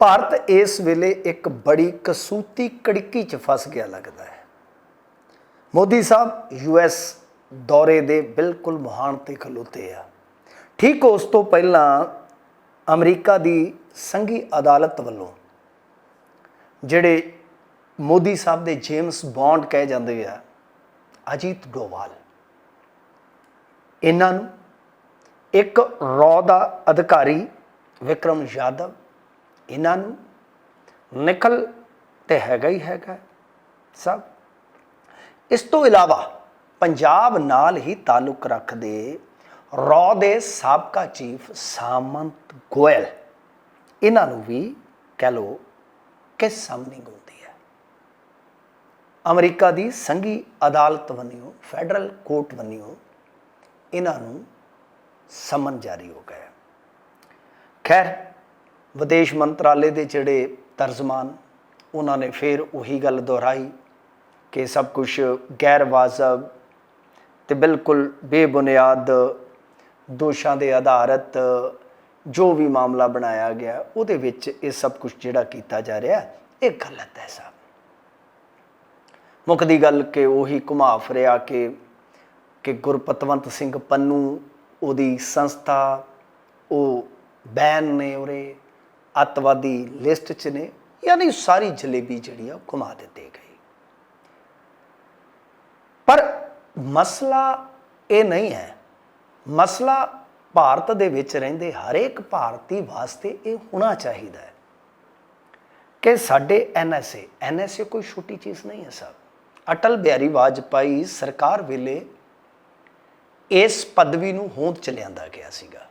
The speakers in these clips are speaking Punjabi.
ਭਾਰਤ ਇਸ ਵੇਲੇ ਇੱਕ ਬੜੀ ਕਸੂਤੀ ਕੜਕੀ 'ਚ ਫਸ ਗਿਆ ਲੱਗਦਾ ਹੈ। ਮੋਦੀ ਸਾਹਿਬ ਯੂਐਸ ਦੌਰੇ ਦੇ ਬਿਲਕੁਲ ਮਹਾਨ ਤੇ ਖਲੋਤੇ ਆ। ਠੀਕ ਉਸ ਤੋਂ ਪਹਿਲਾਂ ਅਮਰੀਕਾ ਦੀ ਸੰਘੀ ਅਦਾਲਤ ਵੱਲੋਂ ਜਿਹੜੇ ਮੋਦੀ ਸਾਹਿਬ ਦੇ ਜੇਮਸ ਬੌਂਡ ਕਹੇ ਜਾਂਦੇ ਆ, ਅਜੀਤ ਡੋਵਾਲ, ਇਹਨਾਂ ਨੂੰ ਇੱਕ ਰੌ ਦਾ ਅਧਿਕਾਰੀ ਵਿਕਰਮ ਯਾਦਵ ਇਹਨਾਂ ਨੂੰ ਨਿਕਲ ਤੇ ਹੈਗਾ ਹੀ ਹੈਗਾ ਸਭ। ਇਸ ਤੋਂ ਇਲਾਵਾ ਪੰਜਾਬ ਨਾਲ ਹੀ ਤਾਲੁਕ ਰੱਖਦੇ ਰੌ ਦੇ ਸਾਬਕਾ ਚੀਫ ਸਾਮੰਤ ਗੋਇਲ। ਇਹਨਾਂ ਨੂੰ ਵੀ ਕਹਿ ਲੋ ਕਿ ਸਾਹਮਣੇ ਹੁੰਦੀ ਹੈ। ਅਮਰੀਕਾ ਦੀ ਸੰਘੀ ਅਦਾਲਤ ਵੱਲੋਂ, ਫੈਡਰਲ ਕੋਰਟ ਵੱਲੋਂ ਇਹਨਾਂ ਨੂੰ ਸਮਨ ਜਾਰੀ ਹੋ ਗਿਆ ਖੈਰ ਵਿਦੇਸ਼ ਮੰਤਰਾਲੇ ਦੇ ਜਿਹੜੇ ਤਰਜਮਾਨ, ਉਹਨਾਂ ਨੇ ਫਿਰ ਉਹੀ ਗੱਲ ਦੁਹਰਾਈ ਕਿ ਸਭ ਕੁਝ ਗੈਰ ਵਾਜਬ ਤੇ ਬਿਲਕੁਲ ਬੇਬੁਨਿਆਦ ਦੋਸ਼ਾਂ ਦੇ ਆਧਾਰਿਤ ਜੋ ਵੀ ਮਾਮਲਾ ਬਣਾਇਆ ਗਿਆ, ਉਹਦੇ ਵਿੱਚ ਇਹ ਸਭ ਕੁਝ ਜਿਹੜਾ ਕੀਤਾ ਜਾ ਰਿਹਾ, ਇਹ ਗਲਤ ਹੈ ਸਾਹਿਬ ਮੁੱਖ ਦੀ ਗੱਲ ਕਿ ਉਹੀ ਘੁਮਾ ਫਿਰਿਆ ਕਿ ਕਿ ਗੁਰਪਤਵੰਤ ਸਿੰਘ ਪੰਨੂ, ਉਹਦੀ ਸੰਸਥਾ, ਉਹ ਬੈਨ ਨੇ ਉਰੇ ਅੱਤਵਾਦੀ ਲਿਸਟ 'ਚ ਨੇ, ਯਾਨੀ ਸਾਰੀ ਜਲੇਬੀ ਜਿਹੜੀ ਆ ਉਹ ਘੁਮਾ ਦਿੱਤੀ ਗਈ ਪਰ ਮਸਲਾ ਇਹ ਨਹੀਂ ਹੈ। ਮਸਲਾ ਭਾਰਤ ਦੇ ਵਿੱਚ ਰਹਿੰਦੇ ਹਰੇਕ ਭਾਰਤੀ ਵਾਸਤੇ ਇਹ ਹੋਣਾ ਚਾਹੀਦਾ ਹੈ ਕਿ ਸਾਡੇ ਐਨਐਸਏ ਐਨਐਸਏ ਕੋਈ ਛੋਟੀ ਚੀਜ਼ ਨਹੀਂ ਹੈ ਸਭ ਅਟਲ ਬਿਹਾਰੀ ਵਾਜਪਾਈ ਸਰਕਾਰ ਵੇਲੇ ਇਸ ਪਦਵੀ ਨੂੰ ਹੋਂਦ ਚ ਲਿਆਂਦਾ ਗਿਆ ਸੀਗਾ।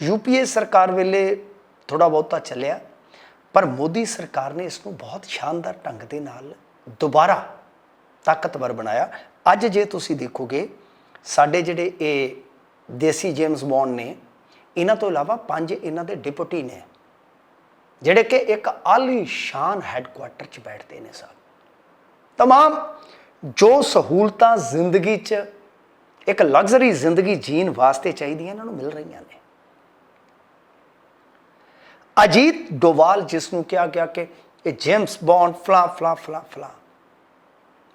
ਯੂਪੀਏ ਸਰਕਾਰ ਵੇਲੇ ਥੋੜਾ ਬਹੁਤਾ ਚੱਲਿਆ ਪਰ ਮੋਦੀ ਸਰਕਾਰ ਨੇ ਇਸ ਨੂੰ ਬਹੁਤ ਸ਼ਾਨਦਾਰ ਢੰਗ ਦੇ ਨਾਲ ਦੁਬਾਰਾ ਤਾਕਤਵਰ ਬਣਾਇਆ ਅੱਜ ਜੇ ਤੁਸੀਂ ਦੇਖੋਗੇ ਸਾਡੇ ਜਿਹੜੇ ਇਹ ਦੇਸੀ ਜੇਮਸ ਬੌਂਡ ਨੇ ਇਹਨਾਂ ਤੋਂ ਇਲਾਵਾ ਪੰਜ ਇਹਨਾਂ ਦੇ ਡਿਪਟੀ ਨੇ ਜਿਹੜੇ ਕਿ ਇੱਕ ਆਲੀ ਸ਼ਾਨ ਹੈੱਡਕੁਆਟਰ 'ਚ ਬੈਠਦੇ ਨੇ ਸਭ तमाम ਜੋ ਸਹੂਲਤਾਂ ਜ਼ਿੰਦਗੀ 'ਚ ਇੱਕ ਲਗਜ਼ਰੀ ਜ਼ਿੰਦਗੀ ਜੀਣ ਵਾਸਤੇ ਚਾਹੀਦੀਆਂ ਇਹਨਾਂ ਨੂੰ ਮਿਲ ਰਹੀਆਂ ਨੇ ਅਜੀਤ ਡੋਵਾਲ, ਜਿਸ ਨੂੰ ਕਿਹਾ ਗਿਆ ਕਿ ਇਹ ਜੇਮਸ ਬੌਂਡ, ਫਲਾ ਫਲਾ ਫਲਾ ਫਲਾ।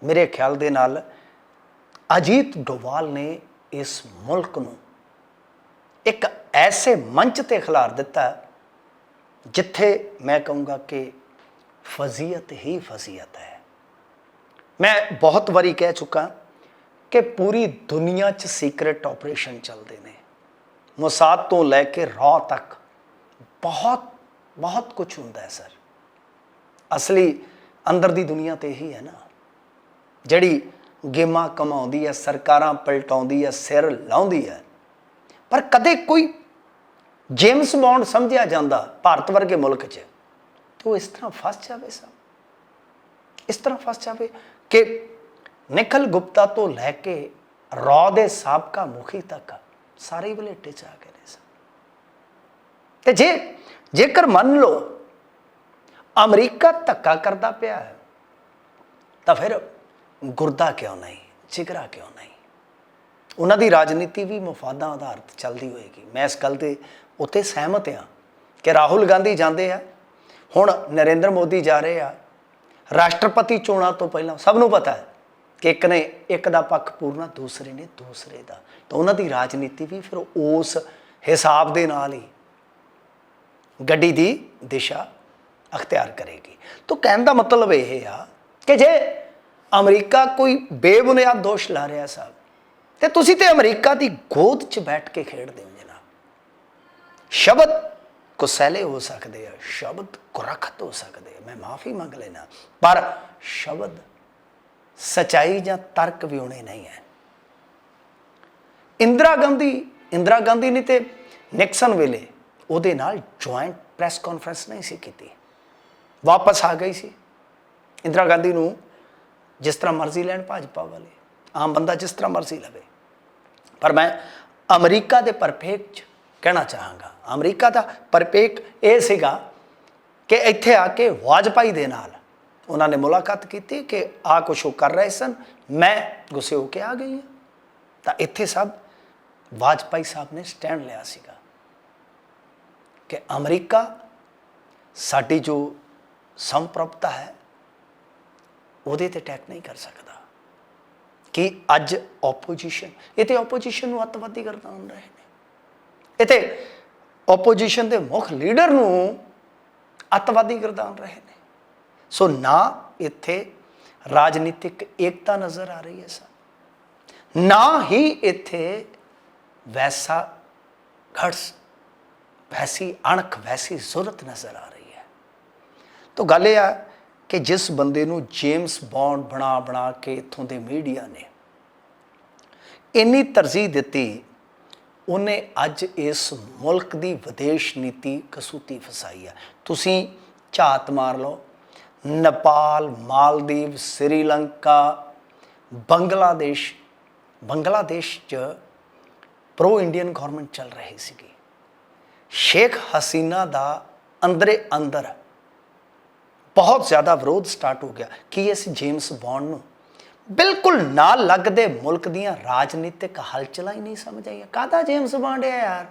ਮੇਰੇ ਖਿਆਲ ਦੇ ਨਾਲ ਅਜੀਤ ਡੋਵਾਲ ਨੇ ਇਸ ਮੁਲਕ ਨੂੰ ਇੱਕ ਐਸੇ ਮੰਚ ਤੇ ਖਿਲਾਰ ਦਿੱਤਾ ਜਿੱਥੇ ਮੈਂ ਕਹੂੰਗਾ ਕਿ ਫਜ਼ੀਅਤ ਹੀ ਫਜ਼ੀਅਤ ਹੈ। ਮੈਂ ਬਹੁਤ ਵਾਰੀ ਕਹਿ ਚੁੱਕਾ ਕਿ ਪੂਰੀ ਦੁਨੀਆ 'ਚ ਸੀਕ੍ਰੇਟ ਆਪਰੇਸ਼ਨ ਚੱਲਦੇ ਨੇ। ਮੁਸਾਦ ਤੋਂ ਲੈ ਕੇ ਰॉ ਤੱਕ ਬਹੁਤ ਬਹੁਤ ਕੁਝ ਹੁੰਦਾ ਹੈ, ਸਰ। ਅਸਲੀ ਅੰਦਰ ਦੀ ਦੁਨੀਆ ਤੇ ਇਹੀ ਹੈ ਨਾ। ਜਿਹੜੀ ਗੇਮਾਂ ਕਮਾਉਂਦੀ ਹੈ, ਸਰਕਾਰਾਂ ਪਲਟਾਉਂਦੀ ਹੈ, ਸਿਰ ਲਾਉਂਦੀ ਹੈ। ਪਰ ਕਦੇ ਕੋਈ ਜੇਮਸ ਬੌਂਡ ਸਮਝਿਆ ਜਾਂਦਾ ਭਾਰਤ ਵਰਗੇ ਮੁਲਕ 'ਚ, ਤੇ ਉਹ ਇਸ ਤਰ੍ਹਾਂ ਫਸ ਜਾਵੇ ਸਭ ਇਸ ਤਰ੍ਹਾਂ ਫਸ ਜਾਵੇ ਕਿ ਨਿਖਲ ਗੁਪਤਾ ਤੋਂ ਲੈ ਕੇ ਰੌ ਦੇ ਸਾਬਕਾ ਮੁਖੀ ਤੱਕ ਸਾਰੇ ਬਲੇਟੇ ਚ ਆ ਗਏ ਨੇ ਸਭ ਤੇ ਜੇ, ਜੇਕਰ ਮੰਨ ਲਓ ਅਮਰੀਕਾ ਧੱਕਾ ਕਰਦਾ ਪਿਆ ਹੈ, ਤਾਂ ਫਿਰ ਗੁਰਦਾ ਕਿਉਂ ਨਹੀਂ, ਜਿਗਰਾ ਕਿਉਂ ਨਹੀਂ? ਉਹਨਾਂ ਦੀ ਰਾਜਨੀਤੀ ਵੀ ਮਫਾਦਾਂ ਆਧਾਰਿਤ ਚੱਲਦੀ ਹੋਏਗੀ। ਮੈਂ ਇਸ ਗੱਲ ਤੇ ਉੱਤੇ ਸਹਿਮਤ ਹਾਂ ਕਿ ਰਾਹੁਲ ਗਾਂਧੀ ਜਾਂਦੇ ਆ, ਹੁਣ ਨਰਿੰਦਰ ਮੋਦੀ ਜਾ ਰਹੇ ਆ। ਰਾਸ਼ਟਰਪਤੀ ਚੋਣਾਂ ਤੋਂ ਪਹਿਲਾਂ ਸਭ ਨੂੰ ਪਤਾ ਹੈ ਕਿ ਇੱਕ ਨੇ ਇੱਕ ਦਾ ਪੱਖ ਪੂਰਨਾ, ਦੂਸਰੇ ਨੇ ਦੂਸਰੇ ਦਾ। ਤਾਂ ਉਹਨਾਂ ਦੀ ਰਾਜਨੀਤੀ ਵੀ ਫਿਰ ਉਸ ਹਿਸਾਬ ਦੇ ਨਾਲ ਹੀ ਗੱਡੀ ਦੀ ਦਿਸ਼ਾ ਅਖਤਿਆਰ ਕਰੇਗੀ। ਤਾਂ ਕਹਿਣ ਦਾ ਮਤਲਬ ਇਹ ਆ ਕਿ ਜੇ ਅਮਰੀਕਾ ਕੋਈ ਬੇਬੁਨਿਆਦ ਦੋਸ਼ ਲਾ ਰਿਹਾ ਸਾਹਿਬ ਤੇ ਤੁਸੀਂ ਤੇ ਅਮਰੀਕਾ ਦੀ ਗੋਦ 'ਚ ਬੈਠ ਕੇ ਖੇਡਦੇ ਹੋ ਜਨਾਬ। ਸ਼ਬਦ ਕੁਸੈਲੇ ਹੋ ਸਕਦੇ ਆ, ਸ਼ਬਦ ਕੁਰਖਤ ਹੋ ਸਕਦੇ ਆ, ਮੈਂ ਮਾਫੀ ਮੰਗ ਲੈਣਾ ਪਰ ਸ਼ਬਦ ਸਚਾਈ ਜਾਂ ਤਰਕ ਵਿਉਣੇ ਨਹੀਂ ਹੈ। ਇੰਦਰਾ ਗਾਂਧੀ ਇੰਦਰਾ ਗਾਂਧੀ ਨੇ ਤੇ ਨਿਕਸਨ ਵੇਲੇ ਉਹਦੇ ਨਾਲ ਜੁਆਇੰਟ ਪ੍ਰੈਸ ਕਾਨਫਰੰਸ ਨਹੀਂ ਸੀ ਕੀਤੀ। ਵਾਪਸ ਆ ਗਈ ਸੀ। ਇੰਦਰਾ ਗਾਂਧੀ ਨੂੰ ਜਿਸ ਤਰ੍ਹਾਂ ਮਰਜ਼ੀ ਲੈਣ ਭਾਜਪਾ ਵਾਲੇ, ਆਮ ਬੰਦਾ ਜਿਸ ਤਰ੍ਹਾਂ ਮਰਜ਼ੀ ਲਵੇ। ਪਰ ਮੈਂ ਅਮਰੀਕਾ ਦੇ ਪਰਫੇਕ ਚ ਕਹਿਣਾ ਚਾਹਾਂਗਾ। ਅਮਰੀਕਾ ਦਾ ਪਰਫੇਕ ਇਹ ਸੀਗਾ ਕਿ ਇੱਥੇ ਆ ਕੇ ਵਾਜਪਾਈ ਦੇ ਨਾਲ ਉਹਨਾਂ ਨੇ ਮੁਲਾਕਾਤ ਕੀਤੀ ਕਿ ਆ ਕੁਛ ਉਹ ਕਰ ਰਹੇ ਸਨ, ਮੈਂ ਗੁੱਸੇ ਹੋ ਕੇ ਆ ਗਈ ਹਾਂ। ਤਾਂ ਇੱਥੇ ਸਭ ਵਾਜਪਾਈ ਸਾਹਿਬ ਨੇ ਸਟੈਂਡ ਲਿਆ ਸੀਗਾ। ਕਿ ਅਮਰੀਕਾ ਸਾਡੀ ਜੋ ਸੰਪ੍ਰਭਤਾ ਹੈ, ਉਹਦੇ ਤੇ ਅਟੈਕ ਨਹੀਂ ਕਰ ਸਕਦਾ। ਕਿ ਅੱਜ ਆਪੋਜੀਸ਼ਨ ਇਹ ਤੇ ਆਪੋਜੀਸ਼ਨ ਨੂੰ ਅੱਤਵਾਦੀ ਗਰਦਾਨ ਰਹੇ ਨੇ ਇਹ ਤੇ ਆਪੋਜੀਸ਼ਨ ਦੇ ਮੁੱਖ ਲੀਡਰ ਨੂੰ ਅੱਤਵਾਦੀ ਗਰਦਾਨ ਰਹੇ ਨੇ ਸੋ ਨਾ ਇੱਥੇ ਰਾਜਨੀਤਿਕ ਏਕਤਾ ਨਜ਼ਰ ਆ ਰਹੀ ਹੈ ਸਰ। ਨਾ ਹੀ ਇੱਥੇ ਵੈਸਾ ਘੜਸ ਵੈਸੀ ਅਣਖ, ਵੈਸੀ ਜ਼ਰੂਰਤ ਨਜ਼ਰ ਆ ਰਹੀ ਹੈ। ਤਾਂ ਗੱਲ ਇਹ ਆ ਕਿ ਜਿਸ ਬੰਦੇ ਨੂੰ ਜੇਮਸ ਬੌਂਡ ਬਣਾ ਬਣਾ ਕੇ ਇਥੋਂ ਦੇ ਮੀਡੀਆ ਨੇ ਇੰਨੀ ਤਰਜੀਹ ਦਿੱਤੀ, ਉਹਨੇ ਅੱਜ ਇਸ ਮੁਲਕ ਦੀ ਵਿਦੇਸ਼ ਨੀਤੀ ਕਸੂਤੀ ਫਸਾਈ ਹੈ ਤੁਸੀਂ ਝਾਤ ਮਾਰ ਲਓ, ਨੇਪਾਲ, ਮਾਲਦੀਵ, ਸ੍ਰੀਲੰਕਾ, ਬੰਗਲਾਦੇਸ਼ ਬੰਗਲਾਦੇਸ਼ 'ਚ ਪ੍ਰੋ ਇੰਡੀਅਨ ਗਵਰਨਮੈਂਟ ਚੱਲ ਰਹੀ ਸੀਗੀ। ਸ਼ੇਖ ਹਸੀਨਾ ਦਾ ਅੰਦਰੇ ਅੰਦਰ ਬਹੁਤ ਜ਼ਿਆਦਾ ਵਿਰੋਧ ਸਟਾਰਟ ਹੋ ਗਿਆ। ਕਿ ਇਸ ਜੇਮਸ ਬੌਂਡ ਨੂੰ? ਬਿਲਕੁਲ ਨਾਲ ਲੱਗਦੇ ਮੁਲਕ ਦੀਆਂ ਰਾਜਨੀਤਿਕ ਹਲਚਲਾਂ ਹੀ ਨਹੀਂ ਸਮਝ ਆਈਆਂ। ਕਾਹਦਾ ਜੇਮਸ ਬੌਂਡ ਹੈ ਯਾਰ?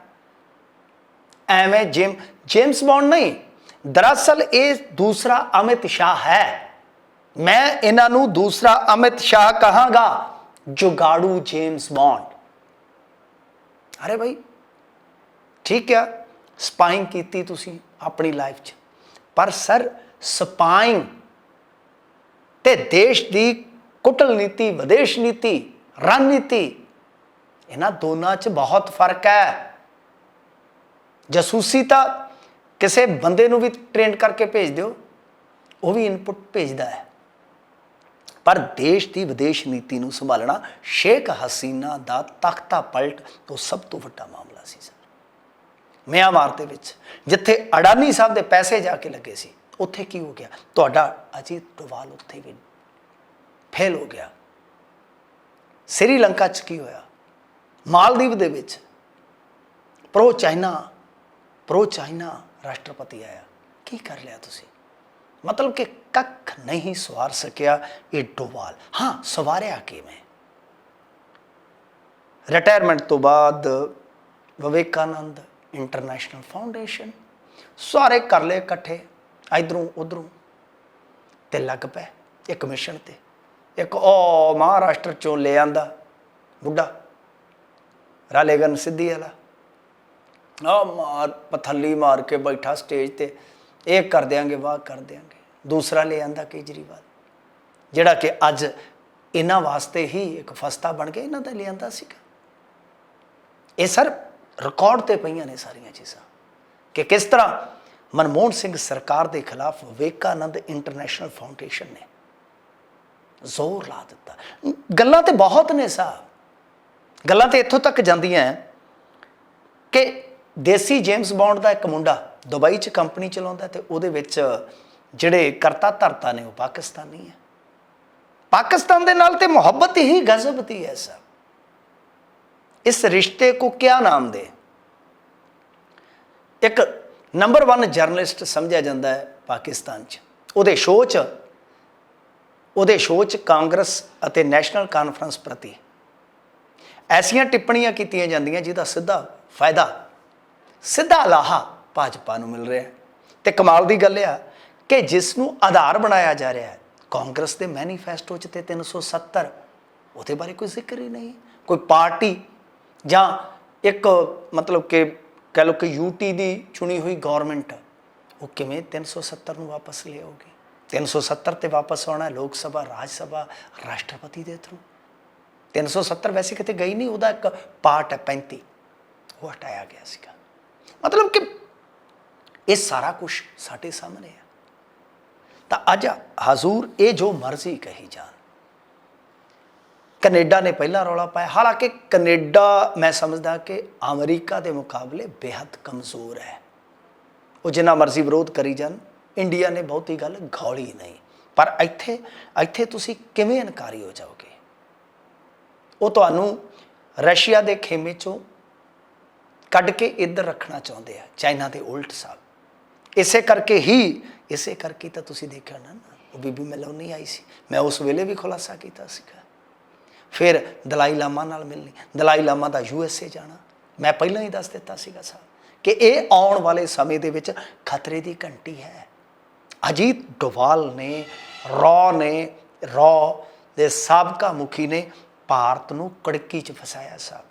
ਐਵੇਂ ਜੇਮ ਜੇਮਸ ਬੌਂਡ ਨਹੀਂ, ਦਰਅਸਲ ਇਹ ਦੂਸਰਾ ਅਮਿਤ ਸ਼ਾਹ ਹੈ। ਮੈਂ ਇਹਨਾਂ ਨੂੰ ਦੂਸਰਾ ਅਮਿਤ ਸ਼ਾਹ ਕਹਾਂਗਾ, ਜੁਗਾੜੂ ਜੇਮਸ ਬੌਂਡ ਅਰੇ ਭਾਈ ਠੀਕ ਹੈ ਸਪਾਈਂਗ ਕੀਤੀ ਤੁਸੀਂ ਆਪਣੀ ਲਾਈਫ 'ਚ। ਪਰ ਸਰ ਸਪਾਈਂਗ ਤੇ ਦੇਸ਼ ਦੀ ਕੁਟਲ ਨੀਤੀ, ਵਿਦੇਸ਼ ਨੀਤੀ, ਰਣਨੀਤੀ, ਇਹਨਾਂ ਦੋਨਾਂ 'ਚ ਬਹੁਤ ਫ਼ਰਕ ਹੈ। ਜਸੂਸੀ ਤਾਂ ਕਿਸੇ ਬੰਦੇ ਨੂੰ ਵੀ ਟ੍ਰੇਨ ਕਰਕੇ ਭੇਜ ਦਿਓ, ਉਹ ਵੀ ਇਨਪੁਟ ਭੇਜਦਾ ਹੈ। ਪਰ ਦੇਸ਼ ਦੀ ਵਿਦੇਸ਼ ਨੀਤੀ ਨੂੰ ਸੰਭਾਲਣਾ ਸ਼ੇਖ ਹਸੀਨਾ ਦਾ ਤਖਤਾ ਪਲਟ ਤੋਂ ਸਭ ਤੋਂ ਵੱਡਾ ਮਾਮਲਾ ਸੀ, ਸਰ। ਮਿਆਂਮਾਰ ਦੇ ਵਿੱਚ, ਜਿੱਥੇ ਅਡਾਨੀ ਸਾਹਿਬ ਦੇ ਪੈਸੇ ਜਾ ਕੇ ਲੱਗੇ ਸੀ, ਉੱਥੇ ਕੀ ਹੋ ਗਿਆ? ਤੁਹਾਡਾ ਅਜੀਤ ਡੋਵਾਲ ਉੱਥੇ ਵੀ ਫੇਲ ਹੋ ਗਿਆ। ਸ੍ਰੀਲੰਕਾ 'ਚ ਕੀ ਹੋਇਆ? ਮਾਲਦੀਵ ਦੇ ਵਿੱਚ ਪ੍ਰੋ ਚਾਈਨਾ ਪ੍ਰੋ ਚਾਈਨਾ ਰਾਸ਼ਟਰਪਤੀ ਆਇਆ। ਕੀ ਕਰ ਲਿਆ ਤੁਸੀਂ? ਮਤਲਬ ਕਿ ਕੱਖ ਨਹੀਂ ਸਵਾਰ ਸਕਿਆ ਇਹ ਡੋਵਾਲ। ਹਾਂ, ਸਵਾਰਿਆ ਕਿਵੇਂ? ਰਿਟਾਇਰਮੈਂਟ ਤੋਂ ਬਾਅਦ ਵਿਵੇਕਾਨੰਦ ਇੰਟਰਨੈਸ਼ਨਲ ਫਾਊਂਡੇਸ਼ਨ ਸਾਰੇ ਕਰ ਲਏ ਇਕੱਠੇ, ਇਧਰੋਂ, ਉਧਰੋਂ, ਤੇ ਲੱਗ ਪਏ ਇੱਕ ਮਿਸ਼ਨ ਤੇ। ਇੱਕ ਉਹ ਮਹਾਰਾਸ਼ਟਰ ਚੋਂ ਲੈ ਆਂਦਾ ਬੁੱਢਾ, ਰਾਲੇਗਨ ਸਿੱਧੀ ਵਾਲਾ। ਆ ਮਾਰ, ਪਥੱਲੀ ਮਾਰ ਕੇ ਬੈਠਾ ਸਟੇਜ ਤੇ। ਇਹ ਕਰ ਦਿਆਂਗੇ, ਵਾਹ ਕਰ ਦਿਆਂਗੇ। ਦੂਸਰਾ ਲੈ ਆਂਦਾ ਕੇਜਰੀਵਾਲ, ਜਿਹੜਾ ਕਿ ਅੱਜ ਇਹਨਾਂ ਵਾਸਤੇ ਹੀ ਇੱਕ ਫਸਤਾ ਬਣ ਗਿਆ ਇਹਨਾਂ ਦਾ ਲੈ ਆਂਦਾ ਸੀਗਾ। ਇਹ ਸਰ ਰਿਕਾਰਡ ਤੇ ਪਈਆਂ ਨੇ ਸਾਰੀਆਂ ਚੀਜ਼ਾਂ। ਕਿ ਕਿਸ ਤਰ੍ਹਾਂ? ਮਨਮੋਹਨ ਸਿੰਘ ਸਰਕਾਰ ਦੇ ਖਿਲਾਫ ਵਿਵੇਕਾਨੰਦ ਇੰਟਰਨੈਸ਼ਨਲ ਫਾਊਂਡੇਸ਼ਨ ਨੇ ਜ਼ੋਰ ਲਾ ਦਿੱਤਾ। ਗੱਲਾਂ ਤੇ ਬਹੁਤ ਨੇ ਸਾਹਿਬ ਗੱਲਾਂ ਤੇ ਇੱਥੋਂ ਤੱਕ ਜਾਂਦੀਆਂ ਕਿ ਦੇਸੀ ਜੇਮਸ ਬੌਂਡ ਦਾ ਇੱਕ ਮੁੰਡਾ ਦੁਬਈ 'ਚ ਕੰਪਨੀ ਚਲਾਉਂਦਾ ਤੇ ਉਹਦੇ ਵਿੱਚ ਜਿਹੜੇ ਕਰਤਾ ਧਰਤਾ ਨੇ ਉਹ ਪਾਕਿਸਤਾਨੀ ਹੈ ਪਾਕਿਸਤਾਨ ਦੇ ਨਾਲ ਤੇ ਮੁਹੱਬਤ ਹੀ ਗਜ਼ਬ ਦੀ ਹੈ ਸਰ ਇਸ ਰਿਸ਼ਤੇ ਕੋ ਕਿਆ ਨਾਮ ਦੇ? ਇੱਕ ਨੰਬਰ 1 ਜਰਨਲਿਸਟ ਸਮਝਿਆ ਜਾਂਦਾ ਹੈ ਪਾਕਿਸਤਾਨ 'ਚ। ਉਹਦੇ ਸ਼ੋਅ 'ਚ ਉਹਦੇ ਸ਼ੋਅ 'ਚ ਕਾਂਗਰਸ ਅਤੇ ਨੈਸ਼ਨਲ ਕਾਨਫਰੰਸ ਪ੍ਰਤੀ। ਐਸੀਆਂ ਟਿੱਪਣੀਆਂ ਕੀਤੀਆਂ ਜਾਂਦੀਆਂ ਜਿਹਦਾ ਸਿੱਧਾ ਫਾਇਦਾ, ਸਿੱਧਾ ਲਾਹਾ ਭਾਜਪਾ ਨੂੰ ਮਿਲ ਰਿਹਾ ਹੈ। ਤੇ ਕਮਾਲ ਦੀ ਗੱਲ ਆ ਕਿ ਜਿਸ ਨੂੰ ਆਧਾਰ ਬਣਾਇਆ ਜਾ ਰਿਹਾ ਹੈ, ਕਾਂਗਰਸ ਦੇ ਮੈਨੀਫੈਸਟੋ 'ਚ ਤੇ 370 ਉਹਦੇ ਬਾਰੇ ਕੋਈ ਜ਼ਿਕਰ ਹੀ ਨਹੀਂ। ਕੋਈ ਪਾਰਟੀ ਜਾਂ ਇੱਕ ਮਤਲਬ ਕਿ ਕਹ ਲਓ ਕਿ ਯੂਟੀ ਦੀ ਚੁਣੀ ਹੋਈ ਗਵਰਨਮੈਂਟ ਉਹ ਕਿਵੇਂ 370 ਨੂੰ ਵਾਪਸ ਲਿਆਉਗੀ? 370 ਤੇ ਵਾਪਸ ਆਉਣਾ ਲੋਕ ਸਭਾ, ਰਾਜ ਸਭਾ, ਰਾਸ਼ਟਰਪਤੀ ਦੇ ਥਰੂ 370 ਵੈਸੇ ਕਿਤੇ ਗਈ ਨਹੀਂ, ਉਹਦਾ ਇੱਕ ਪਾਰਟ ਹੈ 35 ਉਹ ਹਟਾਇਆ ਗਿਆ ਸੀਗਾ। ਮਤਲਬ ਕਿ ਇਹ ਸਾਰਾ ਕੁਝ ਸਾਡੇ ਸਾਹਮਣੇ ਹੈ। ਤਾਂ ਅੱਜ ਹਜ਼ੂਰ ਇਹ ਜੋ ਮਰਜ਼ੀ ਕਹੀ ਜਾਣ। ਕੈਨੇਡਾ ਨੇ ਪਹਿਲਾਂ ਰੌਲਾ ਪਾਇਆ। ਹਾਲਾਂਕਿ ਕੈਨੇਡਾ ਮੈਂ ਸਮਝਦਾ ਕਿ ਅਮਰੀਕਾ ਦੇ ਮੁਕਾਬਲੇ ਬੇहद ਕਮਜ਼ੋਰ ਹੈ। ਉਹ ਜਿੰਨਾ ਮਰਜ਼ੀ ਵਿਰੋਧ ਕਰੀ ਜਾਣ, ਇੰਡੀਆ ਨੇ ਬਹੁਤੀ ਗੱਲ ਗੌਲੀ ਨਹੀਂ। ਪਰ ਇੱਥੇ ਇੱਥੇ ਤੁਸੀਂ ਕਿਵੇਂ ਇਨਕਾਰੀ ਹੋ ਜਾਓਗੇ? ਉਹ ਤੁਹਾਨੂੰ ਰਸ਼ੀਆ ਦੇ ਖੇਮੇ ਚੋਂ ਕੱਢ ਕੇ ਇੱਧਰ ਰੱਖਣਾ ਚਾਹੁੰਦੇ ਆ, ਚਾਈਨਾ ਦੇ ਉਲਟ ਸਾਹਿਬ ਇਸੇ ਕਰਕੇ ਹੀ, ਇਸੇ ਕਰਕੇ ਤਾਂ ਤੁਸੀਂ ਦੇਖਿਆ ਨਾ, ਉਹ ਬੀਬੀ ਮੈਲੋਨੀ ਆਈ ਸੀ। ਮੈਂ ਉਸ ਵੇਲੇ ਵੀ ਖੁਲਾਸਾ ਕੀਤਾ ਸੀਗਾ। ਫਿਰ ਦਲਾਈ ਲਾਮਾ ਨਾਲ ਮਿਲਣੀ। ਦਲਾਈ ਲਾਮਾ ਦਾ ਯੂ ਐਸ ਏ ਜਾਣਾ। ਮੈਂ ਪਹਿਲਾਂ ਹੀ ਦੱਸ ਦਿੱਤਾ ਸੀਗਾ ਸਾਹਿਬ ਕਿ ਇਹ ਆਉਣ ਵਾਲੇ ਸਮੇਂ ਦੇ ਵਿੱਚ ਖਤਰੇ ਦੀ ਘੰਟੀ ਹੈ। ਅਜੀਤ ਡੋਵਾਲ ਨੇ, ਰੌ ਨੇ, ਰੌ ਦੇ ਸਾਬਕਾ ਮੁਖੀ ਨੇ ਭਾਰਤ ਨੂੰ ਕੜਕੀ 'ਚ ਫਸਾਇਆ ਸਾਹਿਬ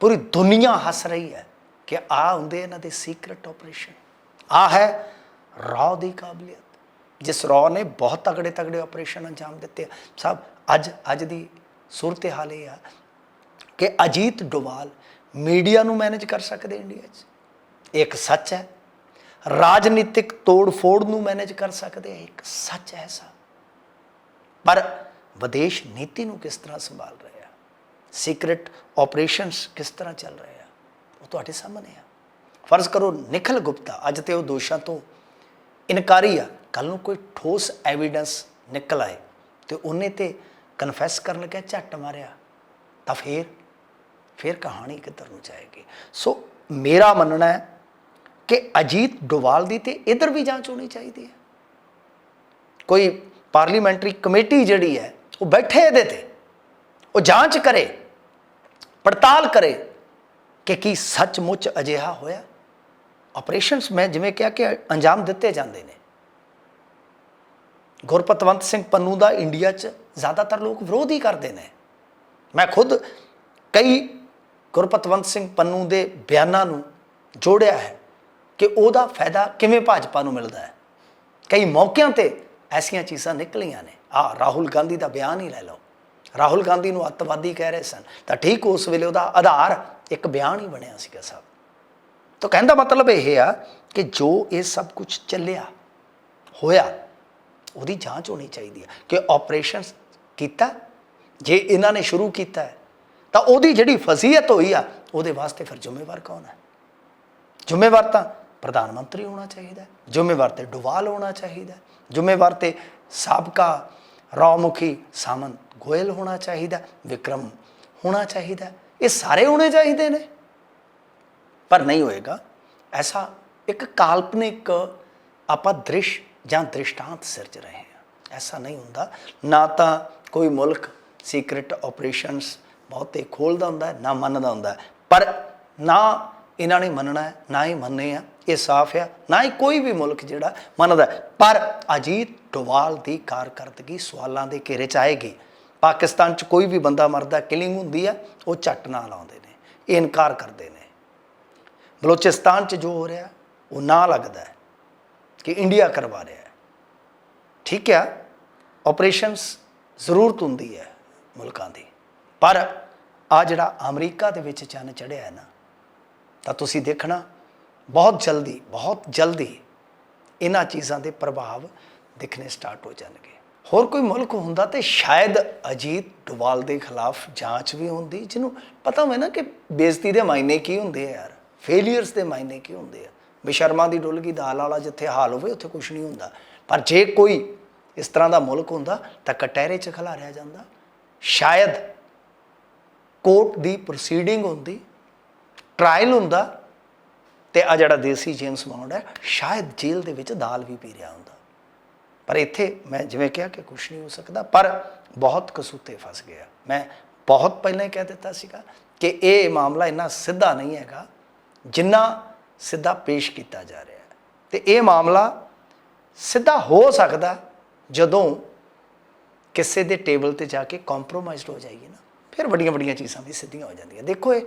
ਪੂਰੀ ਦੁਨੀਆ ਹੱਸ ਰਹੀ ਹੈ ਕਿ ਆ ਹੁੰਦੇ ਇਹਨਾਂ ਦੇ ਸੀਕ੍ਰੀਟ ਆਪਰੇਸ਼ਨ ਆ ਹੈ ਰੌ ਦੀ ਕਾਬਲੀਅਤ। ਜਿਸ ਰੌ ਨੇ ਬਹੁਤ ਤਗੜੇ ਤਗੜੇ ਆਪਰੇਸ਼ਨ ਅੰਜਾਮ ਦਿੱਤੇ ਸਾਹਿਬ ਅੱਜ ਅੱਜ ਦੀ ਸੂਰਤ ਹਾਲ ਇਹ ਆ ਕਿ ਅਜੀਤ ਡੋਵਾਲ ਮੀਡੀਆ ਨੂੰ ਮੈਨੇਜ ਕਰ ਸਕਦੇ ਇੰਡੀਆ 'ਚ। ਇਹ ਇੱਕ ਸੱਚ ਹੈ। ਰਾਜਨੀਤਿਕ ਤੋੜ-ਫੋੜ ਨੂੰ ਮੈਨੇਜ ਕਰ ਸਕਦੇ ਆ। ਇੱਕ ਸੱਚ ਹੈ ਸਾ ਪਰ ਵਿਦੇਸ਼ ਨੀਤੀ ਨੂੰ ਕਿਸ ਤਰ੍ਹਾਂ ਸੰਭਾਲ ਰਹੇ ਆ? ਸੀਕ੍ਰੀਟ ਆਪਰੇਸ਼ਨਸ ਕਿਸ ਤਰ੍ਹਾਂ ਚੱਲ ਰਹੇ ਆ? ਉਹ ਤੁਹਾਡੇ ਸਾਹਮਣੇ ਆ। ਫਰਜ਼ ਕਰੋ ਨਿਖਲ ਗੁਪਤਾ, ਅੱਜ ਤੇ ਉਹ ਦੋਸ਼ਾਂ ਤੋਂ ਇਨਕਾਰੀ ਆ। ਕੱਲ ਨੂੰ ਕੋਈ ਠੋਸ ਐਵੀਡੈਂਸ ਨਿਕਲ ਆਏ ਤੇ ਉਹਨੇ ਤੇ ਕਨਫੈਸ ਕਰਨ ਲੱਗਿਆ ਝੱਟ ਮਾਰਿਆ। ਤਾਂ ਫੇਰ, ਫਿਰ ਕਹਾਣੀ ਕਿੱਧਰ ਨੂੰ ਜਾਏਗੀ? ਸੋ ਮੇਰਾ ਮੰਨਣਾ ਹੈ ਕਿ ਅਜੀਤ ਡੋਵਾਲ ਦੀ ਤੇ ਇਧਰ ਵੀ ਜਾਂਚ ਹੋਣੀ ਚਾਹੀਦੀ ਹੈ। ਕੋਈ ਪਾਰਲੀਮੈਂਟਰੀ ਕਮੇਟੀ ਜਿਹੜੀ ਹੈ, ਉਹ ਬੈਠੇ ਇਹਦੇ ਤੇ। ਉਹ ਜਾਂਚ ਕਰੇ, ਪੜਤਾਲ ਕਰੇ ਕਿ ਕੀ ਸੱਚਮੁੱਚ ਅਜਿਹਾ ਹੋਇਆ। ਆਪਰੇਸ਼ਨਸ ਮੈਂ ਜਿਵੇਂ ਕਿਹਾ ਕਿ ਅੰਜਾਮ ਦਿੱਤੇ ਜਾਂਦੇ ਨੇ। ਗੁਰਪਤਵੰਤ ਸਿੰਘ ਪੰਨੂ ਦਾ ਇੰਡੀਆ 'ਚ ਜ਼ਿਆਦਾਤਰ ਲੋਕ ਵਿਰੋਧ ਹੀ ਕਰਦੇ ਨੇ। ਮੈਂ ਖੁਦ ਕਈ ਗੁਰਪਤਵੰਤ ਸਿੰਘ ਪੰਨੂ ਦੇ ਬਿਆਨਾਂ ਨੂੰ ਜੋੜਿਆ ਹੈ ਕਿ ਉਹਦਾ ਫਾਇਦਾ ਕਿਵੇਂ ਭਾਜਪਾ ਨੂੰ ਮਿਲਦਾ ਹੈ। ਕਈ ਮੌਕਿਆਂ ਤੇ ਐਸੀਆਂ ਚੀਜ਼ਾਂ ਨਿਕਲੀਆਂ ਨੇ। ਆ ਰਾਹੁਲ ਗਾਂਧੀ ਦਾ ਬਿਆਨ ਹੀ ਲੈ ਲਓ। ਰਾਹੁਲ ਗਾਂਧੀ ਨੂੰ ਅੱਤਵਾਦੀ ਕਹਿ ਰਹੇ ਸਨ। ਤਾਂ ਠੀਕ ਉਸ ਵੇਲੇ ਉਹਦਾ ਆਧਾਰ ਇੱਕ ਬਿਆਨ ਹੀ ਬਣਿਆ ਸੀਗਾ ਸਾਹਿਬ। ਤਾਂ ਕਹਿੰਦਾ ਮਤਲਬ ਇਹ ਆ ਕਿ ਜੋ ਇਹ ਸਭ ਕੁਝ ਚੱਲਿਆ, ਹੋਇਆ, ਉਹਦੀ ਜਾਂਚ ਹੋਣੀ ਚਾਹੀਦੀ ਹੈ ਕਿ ਆਪਰੇਸ਼ਨ ਕੀਤਾ। ਜੇ ਇਹਨਾਂ ਨੇ ਸ਼ੁਰੂ ਕੀਤਾ ਹੈ, ਤਾਂ ਉਹਦੀ ਜਿਹੜੀ ਫਸੀਅਤ ਹੋਈ ਆ, ਉਹਦੇ ਵਾਸਤੇ ਫਿਰ ਜ਼ਿੰਮੇਵਾਰ ਕੌਣ ਹੈ? ਜ਼ਿੰਮੇਵਾਰ ਤਾਂ ਪ੍ਰਧਾਨ ਮੰਤਰੀ ਹੋਣਾ ਚਾਹੀਦਾ ਜ਼ਿੰਮੇਵਾਰ ਤੇ ਡੁਵਾਲ ਹੋਣਾ ਚਾਹੀਦਾ ਜ਼ਿੰਮੇਵਾਰ ਤੇ ਸਾਬਕਾ ਰੌਮੁਖੀ ਸਾਮੰਤ ਗੋਇਲ ਹੋਣਾ ਚਾਹੀਦਾ ਵਿਕਰਮ ਹੋਣਾ ਚਾਹੀਦਾ ਇਹ ਸਾਰੇ ਹੋਣੇ ਚਾਹੀਦੇ ਨੇ। ਪਰ ਨਹੀਂ ਹੋਏਗਾ। ਐਸਾ ਇੱਕ ਕਾਲਪਨਿਕ ਆਪਾਂ ਦ੍ਰਿਸ਼ ਜਾਂ ਦ੍ਰਿਸ਼ਟਾਂਤ ਸਿਰਜ ਰਹੇ ਹਾਂ। ਐਸਾ ਨਹੀਂ ਹੁੰਦਾ। ਨਾ ਤਾਂ ਕੋਈ ਮੁਲਕ ਸੀਕ੍ਰੀਟ ਆਪਰੇਸ਼ਨਸ ਬਹੁਤੇ ਖੋਲਦਾ ਹੁੰਦਾ ਨਾ ਮੰਨਦਾ ਹੁੰਦਾ ਪਰ ਨਾ ਇਹਨਾਂ ਨੇ ਮੰਨਣਾ ਹੈ, ਨਾ ਹੀ ਮੰਨੇ ਆ। ਇਹ ਸਾਫ਼ ਆ, ਨਾ ਹੀ ਕੋਈ ਵੀ ਮੁਲਕ ਜਿਹੜਾ ਮੰਨਦਾ ਪਰ ਅਜੀਤ ਡੋਵਾਲ ਦੀ ਕਾਰਕਰਦਗੀ ਸਵਾਲਾਂ ਦੇ ਘੇਰੇ ਚ ਆਏਗੀ। ਪਾਕਿਸਤਾਨ ਚ ਕੋਈ ਵੀ ਬੰਦਾ ਮਰਦਾ, ਕਿਲਿੰਗ ਹੁੰਦੀ ਆ, ਉਹ ਝੱਟ ਨਾਲ ਲਾਉਂਦੇ ਨੇ, ਇਹ ਇਨਕਾਰ ਕਰਦੇ ਨੇ। ਬਲੋਚਿਸਤਾਨ 'ਚ ਜੋ ਹੋ ਰਿਹਾ, ਉਹ ਨਾ ਲੱਗਦਾ ਕਿ ਇੰਡੀਆ ਕਰਵਾ ਰਿਹਾ ਠੀਕ ਹੈ ਆਪਰੇਸ਼ਨਸ ਜ਼ਰੂਰਤ ਹੁੰਦੀ ਹੈ ਮੁਲਕਾਂ ਦੀ। ਪਰ ਆ ਜਿਹੜਾ ਅਮਰੀਕਾ ਦੇ ਵਿੱਚ ਚੰਨ ਚੜਿਆ ਹੈ ਨਾ, ਤਾਂ ਤੁਸੀਂ ਦੇਖਣਾ ਬਹੁਤ ਜਲਦੀ ਬਹੁਤ ਜਲਦੀ ਇਹਨਾਂ ਚੀਜ਼ਾਂ ਦੇ ਪ੍ਰਭਾਵ ਦਿਖਣੇ ਸਟਾਰਟ ਹੋ ਜਾਣਗੇ। ਹੋਰ ਕੋਈ ਮੁਲਕ ਹੁੰਦਾ ਤੇ ਸ਼ਾਇਦ ਅਜੀਤ ਡੋਵਾਲ ਦੇ ਖਿਲਾਫ ਜਾਂਚ ਵੀ ਹੁੰਦੀ, ਜਿਹਨੂੰ ਪਤਾ ਹੋਵੇ ਨਾ ਕਿ ਬੇਇੱਜ਼ਤੀ ਦੇ ਮਾਇਨੇ ਕੀ ਹੁੰਦੇ ਆ ਯਾਰ ਫੇਲਿਅਰਸ ਦੇ ਮਾਇਨੇ ਕੀ ਹੁੰਦੇ ਆ। ਬੇਸ਼ਰਮਾ ਦੀ ਡੁੱਲਗੀ ਦਾਲ ਵਾਲਾ ਜਿੱਥੇ ਹਾਲ ਹੋਵੇ, ਉੱਥੇ ਕੁਝ ਨਹੀਂ ਹੁੰਦਾ। ਪਰ ਜੇ ਕੋਈ ਇਸ ਤਰ੍ਹਾਂ ਦਾ ਮੁਲਕ ਹੁੰਦਾ ਤਾਂ ਕਟਹਿਰੇ 'ਚ ਖਿਲਾਰਿਆ ਜਾਂਦਾ। ਸ਼ਾਇਦ ਕੋਰਟ ਦੀ ਪ੍ਰੋਸੀਡਿੰਗ ਹੁੰਦੀ ਟ੍ਰਾਇਲ ਹੁੰਦਾ ਤੇ ਆ ਜਿਹੜਾ ਦੇਸੀ ਜੇਮਸ ਬੌਂਡ ਹੈ, ਸ਼ਾਇਦ ਜੇਲ੍ਹ ਦੇ ਵਿੱਚ ਦਾਲ ਵੀ ਪੀ ਰਿਹਾ ਹੁੰਦਾ। ਪਰ ਇੱਥੇ ਮੈਂ ਜਿਵੇਂ ਕਿਹਾ ਕਿ ਕੁਝ ਨਹੀਂ ਹੋ ਸਕਦਾ, ਪਰ ਬਹੁਤ ਕਸੂਤੇ ਫਸ ਗਿਆ। ਮੈਂ ਬਹੁਤ ਪਹਿਲਾਂ ਹੀ ਕਹਿ ਦਿੱਤਾ ਸੀਗਾ ਕਿ ਇਹ ਮਾਮਲਾ ਇੰਨਾ ਸਿੱਧਾ ਨਹੀਂ ਹੈਗਾ ਜਿੰਨਾ ਸਿੱਧਾ ਪੇਸ਼ ਕੀਤਾ ਜਾ ਰਿਹਾ ਹੈ। ਤੇ ਇਹ ਮਾਮਲਾ ਸਿੱਧਾ ਹੋ ਸਕਦਾ ਜਦੋਂ ਕਿਸੇ ਦੇ ਟੇਬਲ ਤੇ ਜਾ ਕੇ ਕੰਪਰੋਮਾਈਜ਼ਡ ਹੋ ਜਾਈਏ ਨਾ, ਫਿਰ ਵੱਡੀਆਂ ਵੱਡੀਆਂ ਚੀਜ਼ਾਂ ਵੀ ਸਿੱਧੀਆਂ ਹੋ ਜਾਂਦੀਆਂ। ਦੇਖੋ ਇਹ,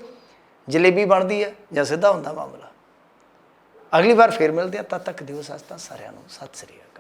ਜਲੇਬੀ ਬਣਦੀ ਹੈ ਜਾਂ ਸਿੱਧਾ ਹੁੰਦਾ ਮਾਮਲਾ। ਅਗਲੀ ਵਾਰ ਫੇਰ ਮਿਲਦੇ ਆ ਤਦ ਤੱਕ ਦਿਓ ਸਸਤਾ ਸਾਰਿਆਂ ਨੂੰ। ਸਤਿ ਸ੍ਰੀ ਅਕਾਲ।